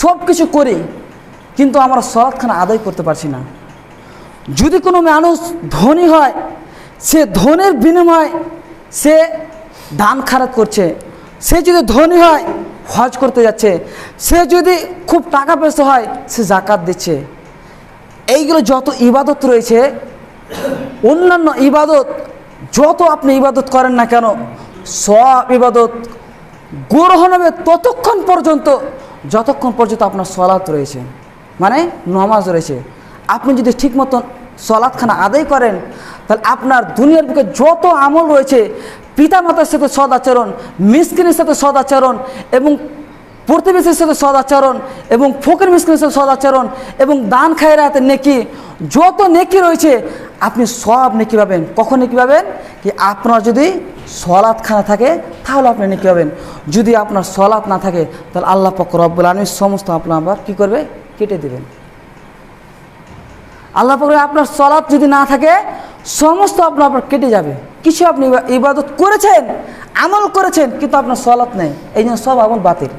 সব কিছু করি, কিন্তু আমরা সলাৎখানা আদায় করতে পারছি না। যদি কোনো মানুষ ধনী হয়, সে ধনের বিনিময়ে সে দান খারাপ করছে, সে যদি ধনী হয়, হজ করতে যাচ্ছে, সে যদি খুব টাকা পয়সা হয়, সে জাকাত দিচ্ছে। এইগুলো যত ইবাদত রয়েছে, অন্যান্য ইবাদত, যত আপনি ইবাদত করেন না কেন, সব ইবাদত গ্রহণ হবে ততক্ষণ পর্যন্ত যতক্ষণ পর্যন্ত আপনার সলাৎ রয়েছে মানে নমাজ রয়েছে, আপনি যদি ঠিক মতন সলাৎখানা আদায় করেন, তাহলে আপনার দুনিয়ার বুকে যত আমল রয়েছে, পিতামাতার সাথে সদাচরণ, মিসকিনের সাথে সদাচরণ এবং প্রতিবেশীর সাথে সদাচরণ এবং ফকির মিসকিনের সাথে সদাচরণ এবং দান খায়রাতের নেকি, যত নেকি রয়েছে আপনি সব নেকি পাবেন। কখন নেকি পাবেন? কি আপনার যদি সলাৎ খানা থাকে, তাহলে আপনি নেকি পাবেন। যদি আপনার সলাৎ না থাকে, তাহলে আল্লাহ পক্ষ রব্বুল আলমী সমস্ত আপনার আবার কী করবে? কেটে দেবেন। আল্লাহ পক্ষ আপনার সলাৎ যদি না থাকে, সমস্ত আপনার আপনার কেটে যাবে। কিছু আপনি ইবাদত করেছেন, আমল করেছেন, কিন্তু আপনার সলাৎ নেই। এই জন্য সব আমল বাতিল।